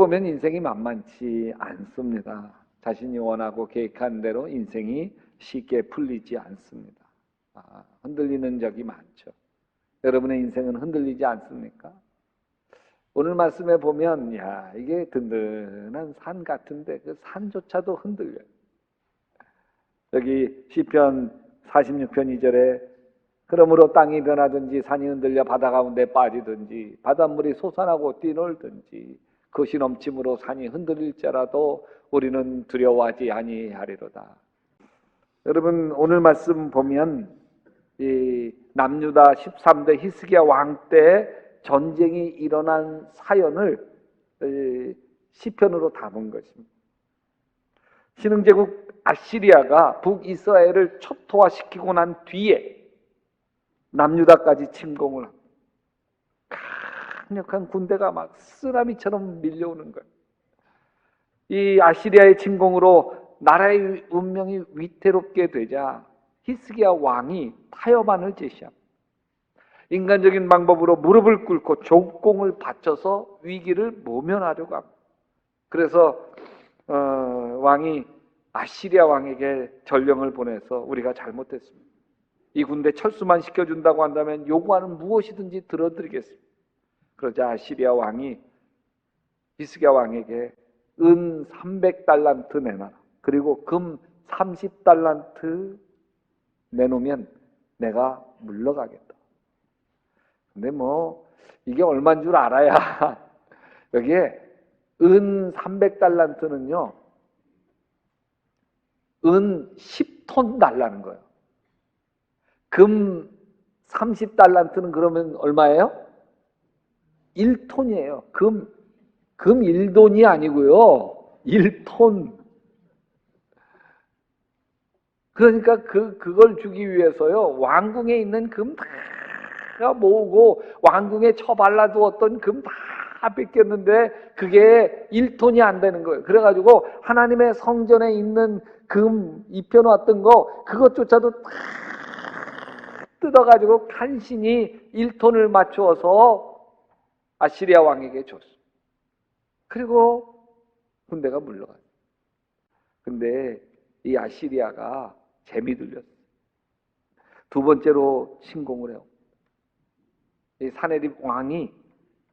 보면 인생이 만만치 않습니다. 자신이 원하고 계획한 대로 인생이 쉽게 풀리지 않습니다. 아, 흔들리는 적이 많죠. 여러분의 인생은 흔들리지 않습니까? 오늘 말씀에 보면 야 이게 든든한 산 같은데 그 산조차도 흔들려요. 여기 시편 46편 2절에 그러므로 땅이 변하든지 산이 흔들려 바다 가운데 빠지든지 바닷물이 솟아나고 뛰놀든지 그것이 넘침으로 산이 흔들릴지라도 우리는 두려워하지 아니하리로다. 여러분 오늘 말씀 보면 이 남유다 13대 히스기야 왕 때 전쟁이 일어난 사연을 시편으로 담은 것입니다. 신흥제국 아시리아가 북이스라엘을 초토화시키고 난 뒤에 남유다까지 침공을 합니다. 강력한 군대가 막 쓰나미처럼 밀려오는 거예요. 이 아시리아의 침공으로 나라의 운명이 위태롭게 되자 히스기야 왕이 타협안을 제시합니다. 인간적인 방법으로 무릎을 꿇고 조공을 바쳐서 위기를 모면하려고 합니다. 그래서 어, 왕이 아시리아 왕에게 전령을 보내서 우리가 잘못했습니다. 이 군대 철수만 시켜준다고 한다면 요구하는 무엇이든지 들어드리겠습니다. 그러자 아시리아 왕이 히스기야 왕에게 은 300달란트 내놔라. 그리고 금 30달란트 내놓으면 내가 물러가겠다. 근데 뭐 이게 얼마인 줄 알아야 여기에 은 300달란트는요. 은 10톤 달라는 거예요. 금 30달란트는 그러면 얼마예요? 1톤이에요. 금, 금 1돈이 아니고요. 1톤. 그러니까 그, 그걸 주기 위해서요. 왕궁에 있는 금 다 모으고 왕궁에 처발라두었던 금 다 뺏겼는데 그게 1톤이 안 되는 거예요. 그래가지고 하나님의 성전에 있는 금 입혀놨던 거 그것조차도 다 뜯어가지고 간신히 1톤을 맞추어서 아시리아 왕에게 줬어. 그리고 군대가 물러가요. 근데 이 아시리아가 재미 들렸어. 두 번째로 침공을 해요. 이 사내립 왕이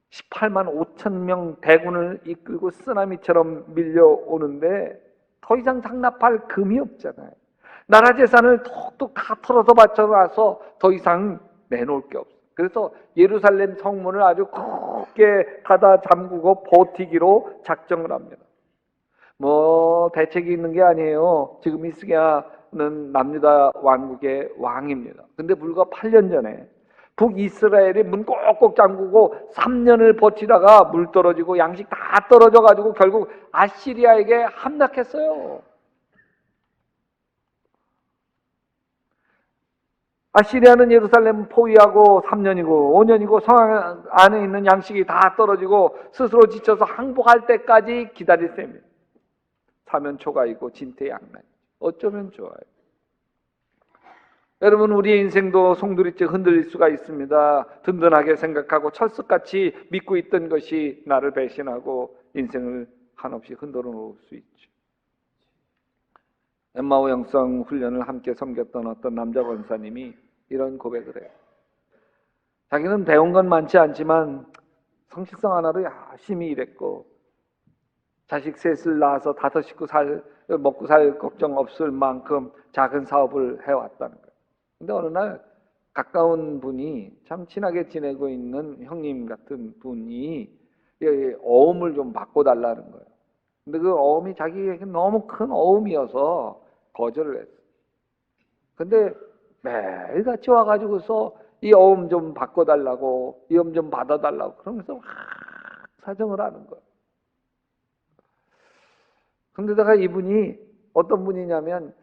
18만 5천 명 대군을 이끌고 쓰나미처럼 밀려오는데 더 이상 상납할 금이 없잖아요. 나라 재산을 톡톡 다 털어서 바쳐놔서 더 이상 내놓을 게 없어. 그래서 예루살렘 성문을 아주 굳게 닫아 잠그고 버티기로 작정을 합니다. 뭐 대책이 있는 게 아니에요. 지금 이스기야는 남유다 왕국의 왕입니다. 근데 불과 8년 전에 북이스라엘이 문 꼭꼭 잠그고 3년을 버티다가 물 떨어지고 양식 다 떨어져 가지고 결국 아시리아에게 함락했어요. 아시리아는 예루살렘 포위하고 3년이고 5년이고 성 안에 있는 양식이 다 떨어지고 스스로 지쳐서 항복할 때까지 기다릴 셈입니다. 사면 초가이고 진퇴 양난. 어쩌면 좋아요. 여러분 우리의 인생도 송두리째 흔들릴 수가 있습니다. 든든하게 생각하고 철석같이 믿고 있던 것이 나를 배신하고 인생을 한없이 흔들어 놓을 수 있죠. 엠마오 영성 훈련을 함께 섬겼던 어떤 남자 권사님이 이런 고백을 해요. 자기는 배운 건 많지 않지만 성실성 하나로 열심히 일했고 자식 셋을 낳아서 다섯 식구 살 먹고 살 걱정 없을 만큼 작은 사업을 해왔다는 거예요. 근데 어느 날 가까운 분이 참 친하게 지내고 있는 형님 같은 분이 어음을 좀 바꿔달라는 거예요. 근데 그 어음이 자기에게 너무 큰 어음이어서 거절을 했어요. 근데 매일 같이 와가지고서 이 어음 좀 바꿔달라고, 이 어음 좀 받아달라고, 그러면서 막 사정을 하는 거예요. 근데다가 이분이 어떤 분이냐면,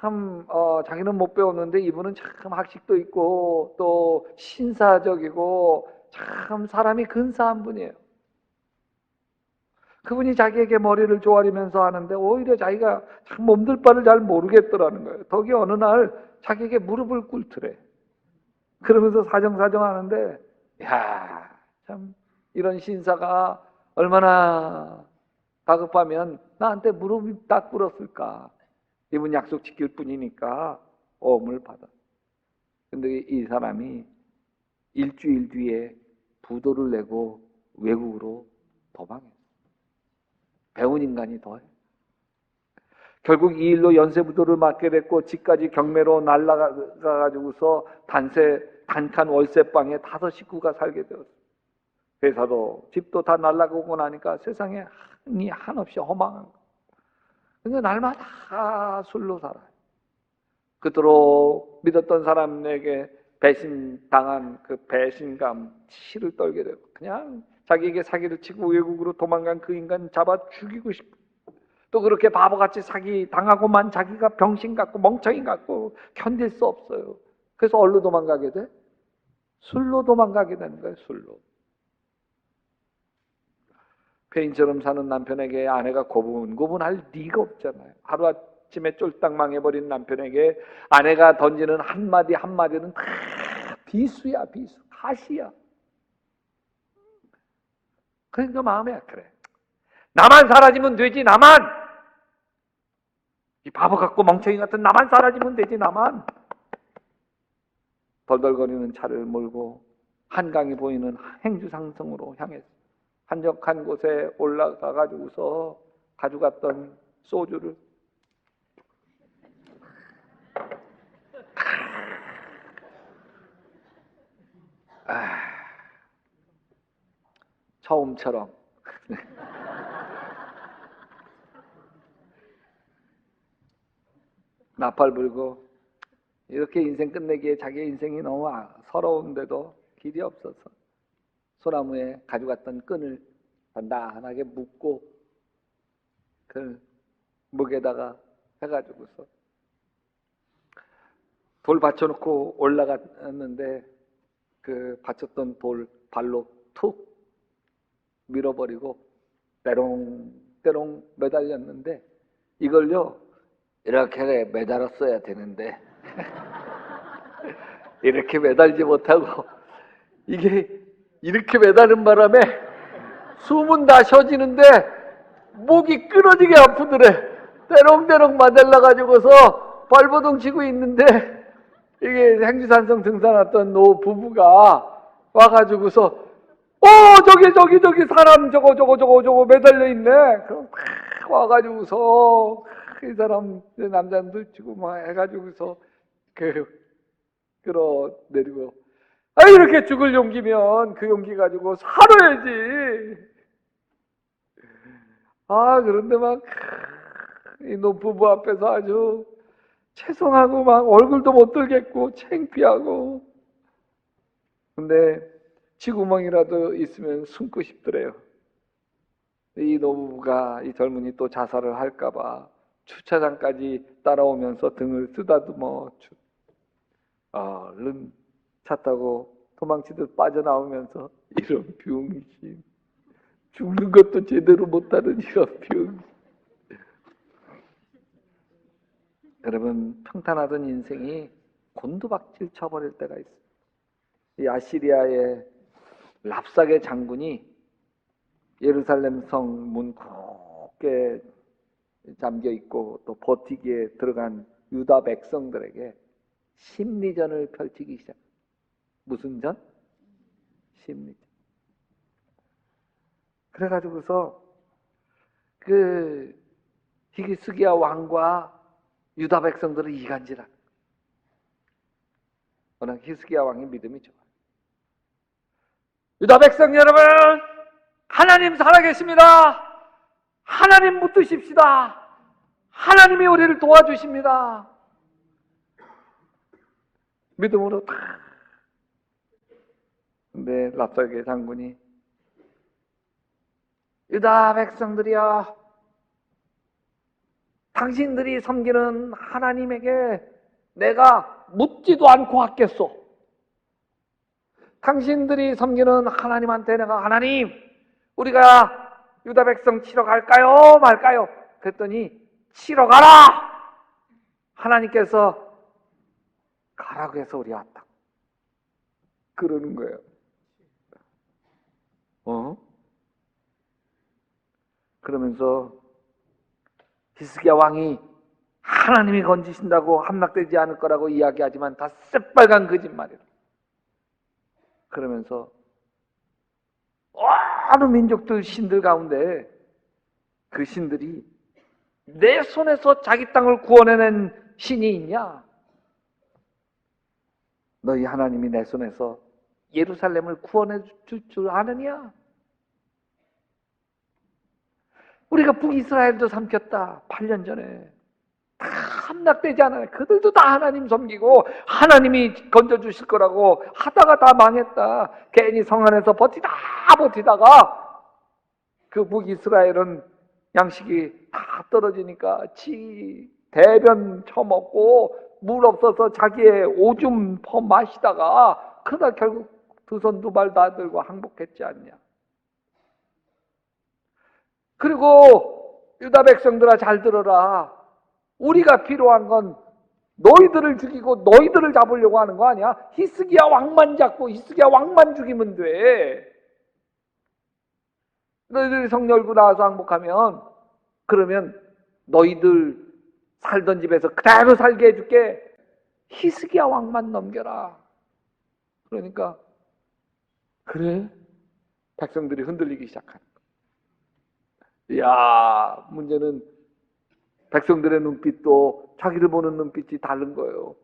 참, 어, 자기는 못 배웠는데 이분은 참 학식도 있고, 또 신사적이고, 참 사람이 근사한 분이에요. 그분이 자기에게 머리를 조아리면서 하는데 오히려 자기가 참 몸둘 바를 잘 모르겠더라는 거예요. 덕이 어느 날 자기에게 무릎을 꿇더래. 그러면서 사정사정 하는데, 야, 참, 이런 신사가 얼마나 다급하면 나한테 무릎이 딱 꿇었을까. 이분 약속 지킬 뿐이니까 어음을 받아. 근데 이 사람이 일주일 뒤에 부도를 내고 외국으로 도망했어. 배운 인간이 더해. 결국 이 일로 연쇄부도를 맞게 됐고 집까지 경매로 날라가가지고서 단세 단칸 월세방에 다섯 식구가 살게 되었어. 회사도 집도 다 날라가고 나니까 세상에 한이 한없이 허망한 거. 근데 날마다 술로 살아요. 그토록 믿었던 사람에게 배신당한 그 배신감, 치를 떨게 되고 그냥 자기에게 사기를 치고 외국으로 도망간 그 인간 잡아 죽이고 싶어. 또 그렇게 바보같이 사기 당하고만 자기가 병신 같고 멍청이 같고 견딜 수 없어요. 그래서 얼로 도망가게 돼? 술로 도망가게 되는 거예요, 술로. 페인처럼 사는 남편에게 아내가 고분고분할 리가 없잖아요. 하루아침에 쫄딱 망해버린 남편에게 아내가 던지는 한마디 한마디는 다 비수야, 비수. 가시야. 그러니까 마음에 그래. 나만 사라지면 되지, 나만! 이 바보 같고 멍청이 같은 나만 사라지면 되지, 나만! 덜덜거리는 차를 몰고 한강이 보이는 행주상성으로 향했어. 한적한 곳에 올라가 가지고서 가져갔던 소주를 아, 처음처럼 나팔 불고 이렇게 인생 끝내기에 자기 인생이 너무 아- 서러운데도 길이 없어서 소나무에 가져갔던 끈을 단단하게 묶고 그 목에다가 해가지고서 돌 받쳐놓고 올라갔는데 그 받쳤던 돌 발로 툭 밀어버리고 때롱때롱 매달렸는데 이걸요 이렇게 매달았어야 되는데 이렇게 매달지 못하고 이게 이렇게 매다는 바람에 숨은 다 쉬어지는데 목이 끊어지게 아프더래. 때롱때롱 맞달라 가지고서 발버둥 치고 있는데 이게 행주산성 등산 왔던 노 부부가 와가지고서 어 저기 저기 저기 사람 저거 저거 저거 저거 매달려 있네. 그럼 막 와가지고서 이 사람 남자들 치고 막 해가지고서 그 끌어내리고 아, 이렇게 죽을 용기면 그 용기 가지고 살아야지. 아, 그런데 막, 이 노부부 앞에서 아주 죄송하고 막 얼굴도 못 들겠고 창피하고. 근데 쥐구멍이라도 있으면 숨고 싶더래요. 이 노부부가 이 젊은이 또 자살을 할까봐 주차장까지 따라오면서 등을 쓰다듬어 주. 아, 얼른 차 타고 도망치듯 빠져나오면서 이런 병신 죽는 것도 제대로 못하는 이런 병신 여러분 평탄하던 인생이 곤두박질 쳐버릴 때가 있어요 이 아시리아의 랍삭의 장군이 예루살렘 성문 굳게 잠겨 있고 또 버티기에 들어간 유다 백성들에게 심리전을 펼치기 시작. 무슨 전? 심리전. 그래가지고서 그 히기스기야 왕과 유다 백성들을 이간질한. 워낙 히스기야 왕의 믿음이 좋아. 유다 백성 여러분, 하나님 살아계십니다. 하나님 붙드십시다. 하나님이 우리를 도와주십니다. 믿음으로 다. 근데 랍삭의 장군이 유다 백성들이여 당신들이 섬기는 하나님에게 내가 묻지도 않고 하겠소. 당신들이 섬기는 하나님한테 내가 하나님 우리가 유다 백성 치러 갈까요? 말까요? 그랬더니 치러 가라! 하나님께서 가라고 해서 우리 왔다. 그러는 거예요. 어? 그러면서 히스기야 왕이 하나님이 건지신다고 함락되지 않을 거라고 이야기하지만 다 새빨간 거짓말이라. 그러면서 어느 민족들 신들 가운데 그 신들이 내 손에서 자기 땅을 구원해낸 신이 있냐? 너희 하나님이 내 손에서 예루살렘을 구원해 줄 줄 아느냐? 우리가 북이스라엘도 삼켰다. 8년 전에. 다 함락되지 않아요. 그들도 다 하나님 섬기고 하나님이 건져주실 거라고 하다가 다 망했다. 괜히 성 안에서 버티다 버티다가 그 북이스라엘은 양식이 다 떨어지니까 지 대변 처먹고 물 없어서 자기의 오줌 퍼 마시다가 그러다 결국 두 손 두 발 다 들고 항복했지 않냐. 그리고 유다 백성들아 잘 들어라. 우리가 필요한 건 너희들을 죽이고 너희들을 잡으려고 하는 거 아니야? 히스기야 왕만 잡고 히스기야 왕만 죽이면 돼. 너희들이 성 열고 나와서 항복하면 그러면 너희들 살던 집에서 그대로 살게 해줄게. 히스기야 왕만 넘겨라. 그러니까 그래? 백성들이 흔들리기 시작하는 거야. 이야, 문제는 백성들의 눈빛도 자기를 보는 눈빛이 다른 거예요.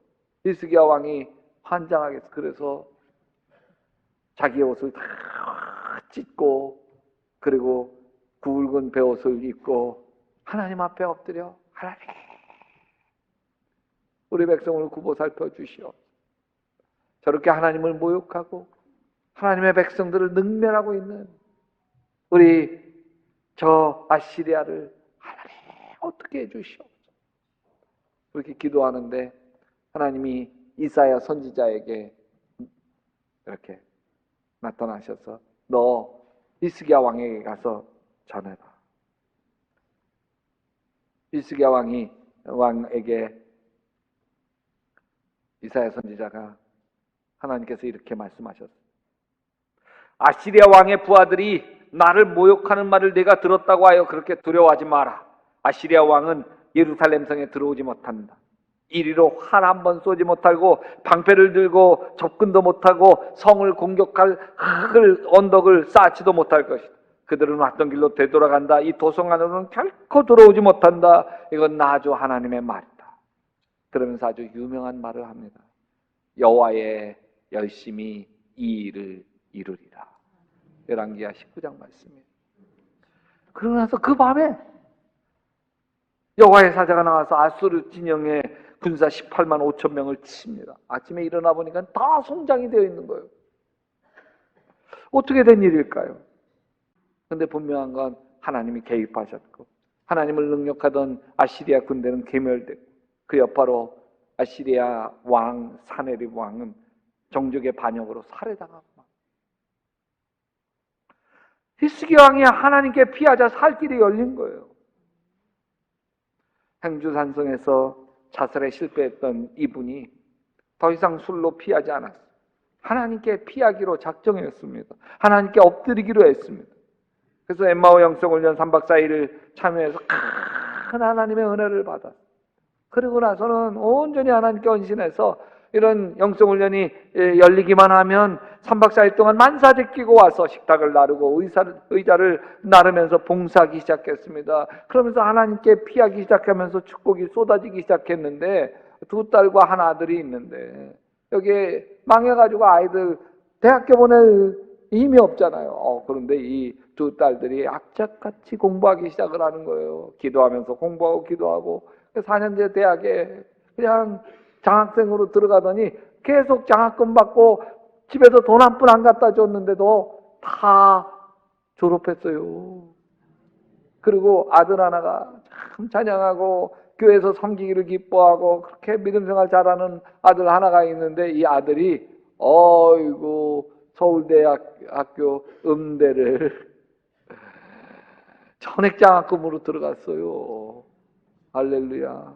히스기야 왕이 환장하겠어. 그래서 자기의 옷을 다 찢고 그리고 굵은 베옷을 입고 하나님 앞에 엎드려 하나님 우리 백성을 구보 살펴 주시오. 저렇게 하나님을 모욕하고 하나님의 백성들을 능멸하고 있는 우리 저 아시리아를 어떻게 해주시옵소서. 그렇게 기도하는데 하나님이 이사야 선지자에게 이렇게 나타나셔서 너 이스기야 왕에게 가서 전해라. 이스기야 왕이 왕에게 이사야 선지자가 하나님께서 이렇게 말씀하셨어요. 아시리아 왕의 부하들이 나를 모욕하는 말을 내가 들었다고 하여 그렇게 두려워하지 마라. 아시리아 왕은 예루살렘 성에 들어오지 못한다. 이리로 활 한 번 쏘지 못하고 방패를 들고 접근도 못하고 성을 공격할 흙을 언덕을 쌓지도 못할 것이다. 그들은 왔던 길로 되돌아간다. 이 도성 안으로는 결코 들어오지 못한다. 이건 나주 하나님의 말이다. 그러면서 아주 유명한 말을 합니다. 여호와의 열심히 이 일을 이루리라. 열왕기하 19장 말씀이에요. 그러고 나서 그 밤에 여호와의 사자가 나와서 아수르 진영의 군사 18만 5천 명을 칩니다. 아침에 일어나 보니까 다 송장이 되어 있는 거예요. 어떻게 된 일일까요? 근데 분명한 건 하나님이 개입하셨고 하나님을 능력하던 아시리아 군대는 괴멸됐고 그 여파로 아시리아 왕 사네립 왕은 정적의 반역으로 살해당하고 히스기 왕이 하나님께 피하자 살 길이 열린 거예요. 행주산성에서 자살에 실패했던 이분이 더 이상 술로 피하지 않았어요. 하나님께 피하기로 작정했습니다. 하나님께 엎드리기로 했습니다. 그래서 엠마오 영성훈련 3박 4일을 참여해서 큰 하나님의 은혜를 받았어요. 그리고 나서는 온전히 하나님께 헌신해서 이런 영성훈련이 예, 열리기만 하면 3박 4일 동안 만사제 끼고 와서 식탁을 나르고 의사를, 의자를 나르면서 봉사하기 시작했습니다. 그러면서 하나님께 피하기 시작하면서 축복이 쏟아지기 시작했는데 두 딸과 한 아들이 있는데 여기에 망해가지고 아이들 대학교 보낼 힘이 없잖아요. 어, 그런데 이 두 딸들이 악착같이 공부하기 시작을 하는 거예요. 기도하면서 공부하고 기도하고 4년제 대학에 그냥 장학생으로 들어가더니 계속 장학금 받고 집에서 돈 한 푼 안 갖다 줬는데도 다 졸업했어요. 그리고 아들 하나가 참 찬양하고 교회에서 섬기기를 기뻐하고 그렇게 믿음 생활 잘하는 아들 하나가 있는데 이 아들이 어이구 서울대학교 음대를 전액장학금으로 들어갔어요. 할렐루야.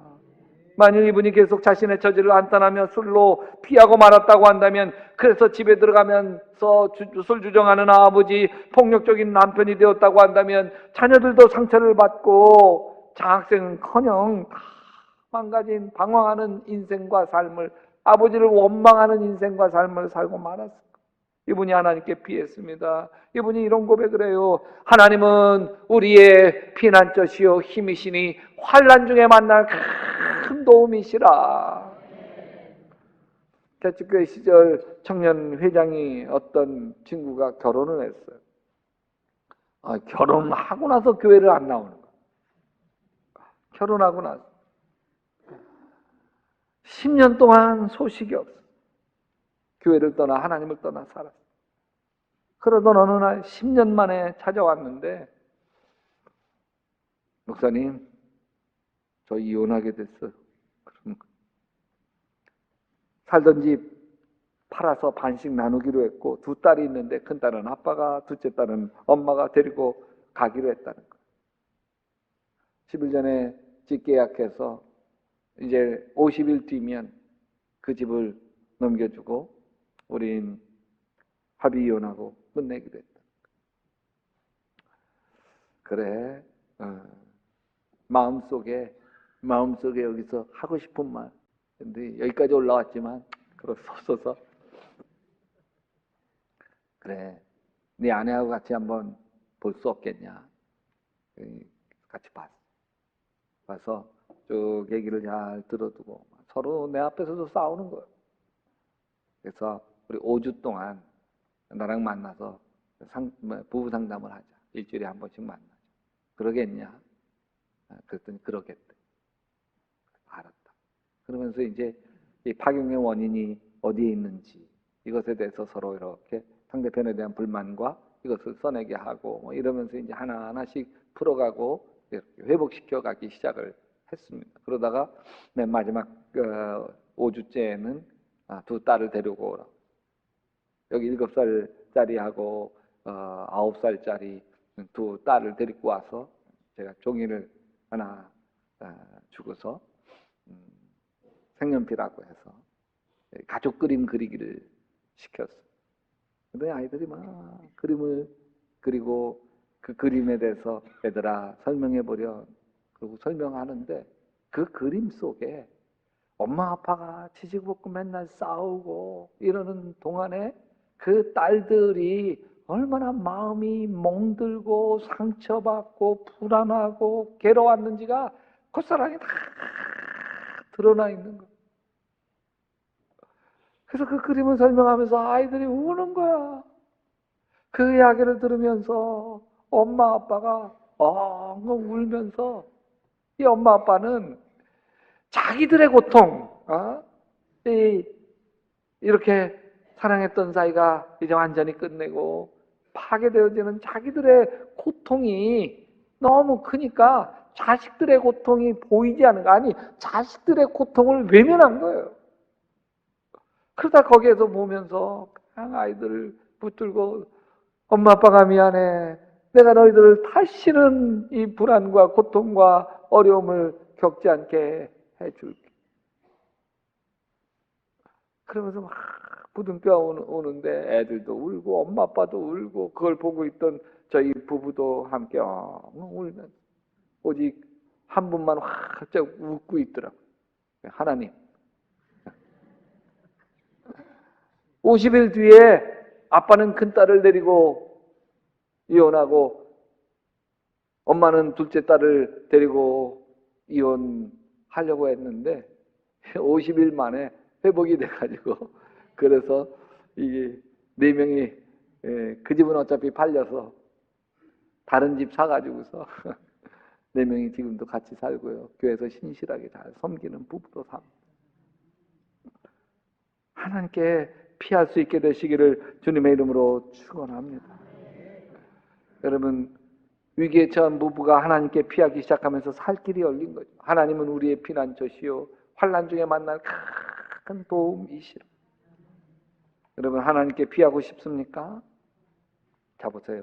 만일 이분이 계속 자신의 처지를 안탄하며 술로 피하고 말았다고 한다면 그래서 집에 들어가면서 주- 술 주정하는 아버지 폭력적인 남편이 되었다고 한다면 자녀들도 상처를 받고 장학생은커녕 다 망가진 방황하는 인생과 삶을 아버지를 원망하는 인생과 삶을 살고 말았을 거예요. 이분이 하나님께 피했습니다. 이분이 이런 고백을 해요. 하나님은 우리의 피난처시요 힘이시니 환란 중에 만날 큰 도움이시라. 대축교회 시절 청년 회장이 어떤 친구가 결혼을 했어요. 아, 결혼하고 나서 교회를 안 나오는 거야. 결혼하고 나서 10년 동안 소식이 없어. 교회를 떠나 하나님을 떠나 살았어. 그러던 어느 날 10년 만에 찾아왔는데 목사님 저 이혼하게 됐어요. 그러는 거예요. 살던 집 팔아서 반씩 나누기로 했고 두 딸이 있는데 큰 딸은 아빠가 둘째 딸은 엄마가 데리고 가기로 했다는 거예요. 10일 전에 집 계약해서 이제 50일 뒤면 그 집을 넘겨주고 우린 합의 이혼하고 끝내기로 했다. 그래, 어, 마음속에 마음속에 여기서 하고 싶은 말. 근데 여기까지 올라왔지만 없어서 그래, 네 아내하고 같이 한번 볼 수 없겠냐? 이, 같이 봤어. 봐서 쭉 얘기를 잘 들어두고 서로 내 앞에서도 싸우는 거예요. 그래서 우리 5주 동안 나랑 만나서 상, 뭐, 부부 상담을 하자. 일주일에 한 번씩 만나자. 그러겠냐? 아, 그랬더니 그러겠대. 알았다. 그러면서 이제 이 파경의 원인이 어디에 있는지 이것에 대해서 서로 이렇게 상대편에 대한 불만과 이것을 써내게 하고 뭐 이러면서 이제 하나하나씩 풀어가고 이렇게 회복시켜 가기 시작을 했습니다. 그러다가 맨 마지막 어, 5주째에는 아, 두 딸을 데리고 오라. 여기 일곱 살짜리하고 어, 아홉 살짜리 두 딸을 데리고 와서 제가 종이를 하나 어, 주고서 음, 색연필하고 해서 가족 그림 그리기를 시켰어요. 근데 아이들이 막 그림을 그리고 그 그림에 대해서 얘들아 설명해 보려 그리고 설명하는데 그 그림 속에 엄마 아빠가 지지고 맨날 싸우고 이러는 동안에 그 딸들이 얼마나 마음이 멍들고 상처받고 불안하고 괴로웠는지가 콧사랑이 다 드러나 있는 거. 그래서 그 그림을 설명하면서 아이들이 우는 거야. 그 이야기를 들으면서 엄마 아빠가 엉엉 울면서 이 엄마 아빠는 자기들의 고통, 어? 이, 이렇게 사랑했던 사이가 이제 완전히 끝내고 파괴되어지는 자기들의 고통이 너무 크니까 자식들의 고통이 보이지 않은 거 아니 자식들의 고통을 외면한 거예요. 그러다 거기에서 보면서 그냥 아이들을 붙들고 엄마 아빠가 미안해. 내가 너희들을 다시는 이 불안과 고통과 어려움을 겪지 않게 해줄게. 그러면서 막 부둥켜 오는데 애들도 울고 엄마 아빠도 울고 그걸 보고 있던 저희 부부도 함께 울면 오직 한 분만 활짝 웃고 있더라고요. 하나님. 50일 뒤에 아빠는 큰 딸을 데리고 이혼하고 엄마는 둘째 딸을 데리고 이혼하려고 했는데 50일 만에 회복이 돼가지고 그래서 이게 네 명이 예, 그 집은 어차피 팔려서 다른 집 사가지고서 네 명이 지금도 같이 살고요 교회에서 신실하게 잘 섬기는 부부로 삽니다. 하나님께 피할 수 있게 되시기를 주님의 이름으로 축원합니다. 여러분 위기에 처한 부부가 하나님께 피하기 시작하면서 살 길이 열린 거죠. 하나님은 우리의 피난처시요 환란 중에 만날 큰 도움이시라. 여러분 하나님께 피하고 싶습니까? 자 보세요.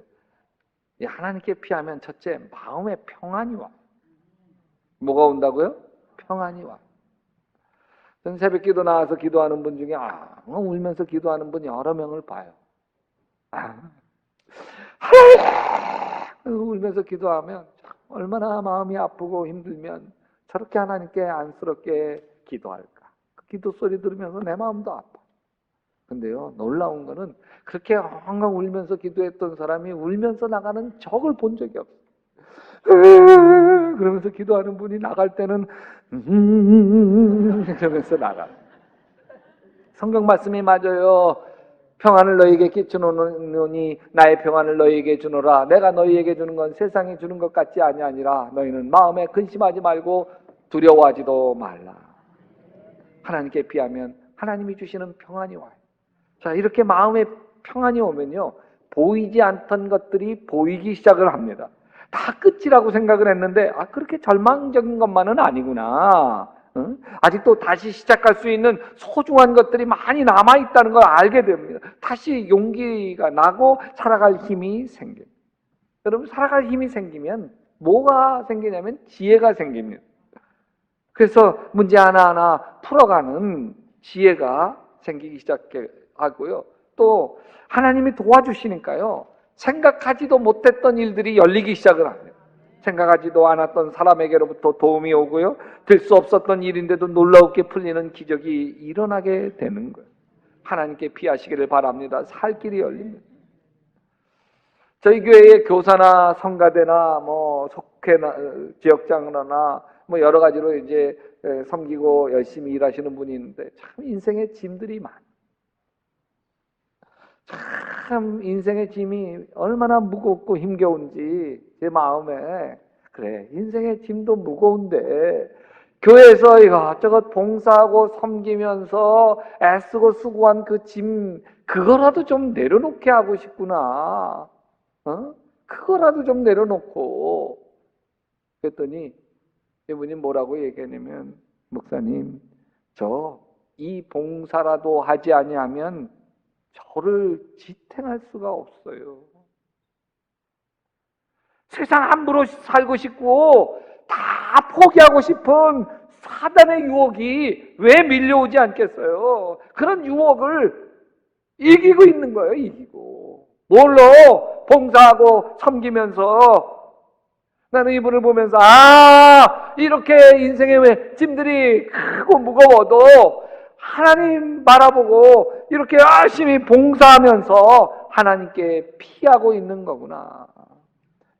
이 하나님께 피하면 첫째 마음의 평안이 와. 뭐가 온다고요? 평안이 와. 전 새벽 기도 나와서 기도하는 분 중에 아, 울면서 기도하는 분 여러 명을 봐요. 아, 하나님! 울면서 기도하면 얼마나 마음이 아프고 힘들면 저렇게 하나님께 안쓰럽게 기도할까. 그 기도 소리 들으면서 내 마음도 아파. 근데요, 놀라운 거는 그렇게 엉엉 울면서 기도했던 사람이 울면서 나가는 적을 본 적이 없어. 그러면서 기도하는 분이 나갈 때는 음, 그러면서 나가. 성경 말씀이 맞아요. 평안을 너희에게 끼쳐놓으니 나의 평안을 너희에게 주노라. 내가 너희에게 주는 건 세상이 주는 것 같지 아니하니라. 너희는 마음에 근심하지 말고 두려워하지도 말라. 하나님께 비하면 하나님이 주시는 평안이 와요. 자, 이렇게 마음에 평안이 오면요. 보이지 않던 것들이 보이기 시작을 합니다. 다 끝이라고 생각을 했는데, 아, 그렇게 절망적인 것만은 아니구나. 응? 아직도 다시 시작할 수 있는 소중한 것들이 많이 남아 있다는 걸 알게 됩니다. 다시 용기가 나고 살아갈 힘이 생겨요. 여러분, 살아갈 힘이 생기면 뭐가 생기냐면 지혜가 생깁니다. 그래서 문제 하나하나 풀어가는 지혜가 생기기 시작하고요. 또 하나님이 도와주시니까요. 생각하지도 못했던 일들이 열리기 시작을 합니다. 생각하지도 않았던 사람에게로부터 도움이 오고요. 될 수 없었던 일인데도 놀라웠게 풀리는 기적이 일어나게 되는 거예요. 하나님께 피하시기를 바랍니다. 살 길이 열립니다. 저희 교회의 교사나 성가대나 뭐 속회나 지역장로나 뭐 여러 가지로 이제 섬기고 열심히 일하시는 분이 있는데 참 인생의 짐들이 많아. 참 인생의 짐이 얼마나 무겁고 힘겨운지 제 마음에. 그래 인생의 짐도 무거운데 교회에서 이것저것 봉사하고 섬기면서 애쓰고 수고한 그 짐 그거라도 좀 내려놓게 하고 싶구나. 어? 그거라도 좀 내려놓고. 그랬더니 이분이 뭐라고 얘기하냐면 목사님 저 이 봉사라도 하지 아니하면 저를 지탱할 수가 없어요. 세상 함부로 살고 싶고 다 포기하고 싶은 사단의 유혹이 왜 밀려오지 않겠어요? 그런 유혹을 이기고 있는 거예요, 이기고. 뭘로? 봉사하고 섬기면서 나는 이분을 보면서 아 이렇게 인생의 왜 짐들이 크고 무거워도 하나님 바라보고 이렇게 열심히 봉사하면서 하나님께 피하고 있는 거구나.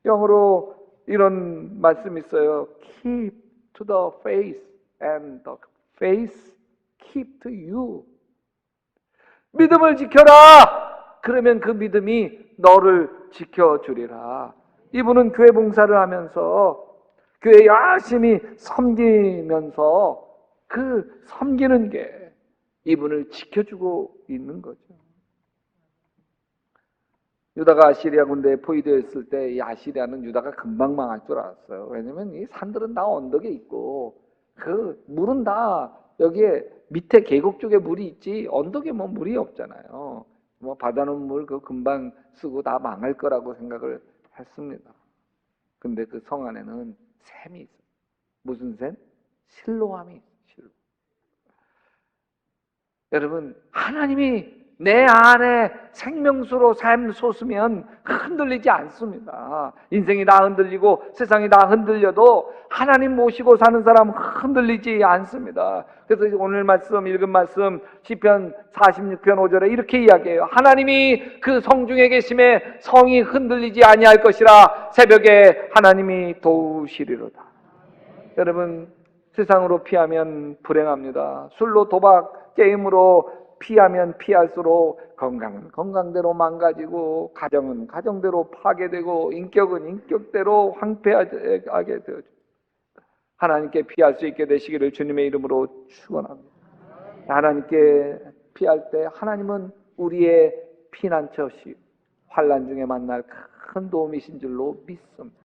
영어로 이런 말씀이 있어요. Keep to the face and the face keep to you. 믿음을 지켜라. 그러면 그 믿음이 너를 지켜주리라. 이분은 교회 봉사를 하면서 교회 열심히 섬기면서 그 섬기는 게 이분을 지켜주고 있는 거죠. 유다가 아시리아 군대에 포위되어 있을 때 이 아시리아는 유다가 금방 망할 줄 알았어요. 왜냐면 이 산들은 다 언덕에 있고 그 물은 다 여기에 밑에 계곡 쪽에 물이 있지 언덕에 뭐 물이 없잖아요. 뭐 바다는 물 그 금방 쓰고 다 망할 거라고 생각을 했습니다. 근데 그 성 안에는 샘이 있어요. 무슨 샘? 실로함이 있어요. 여러분, 하나님이 내 안에 생명수로 삶 솟으면 흔들리지 않습니다. 인생이 다 흔들리고 세상이 다 흔들려도 하나님 모시고 사는 사람은 흔들리지 않습니다. 그래서 오늘 말씀 읽은 말씀 시편 46편 5절에 이렇게 이야기해요. 하나님이 그 성중에 계심에 성이 흔들리지 아니할 것이라 새벽에 하나님이 도우시리로다. 여러분 세상으로 피하면 불행합니다. 술로 도박 게임으로 피하면 피할수록 건강은 건강대로 망가지고 가정은 가정대로 파괴되고 인격은 인격대로 황폐하게 되어져. 하나님께 피할 수 있게 되시기를 주님의 이름으로 축원합니다. 하나님께 피할 때 하나님은 우리의 피난처시 환란 중에 만날 큰 도움이신 줄로 믿습니다.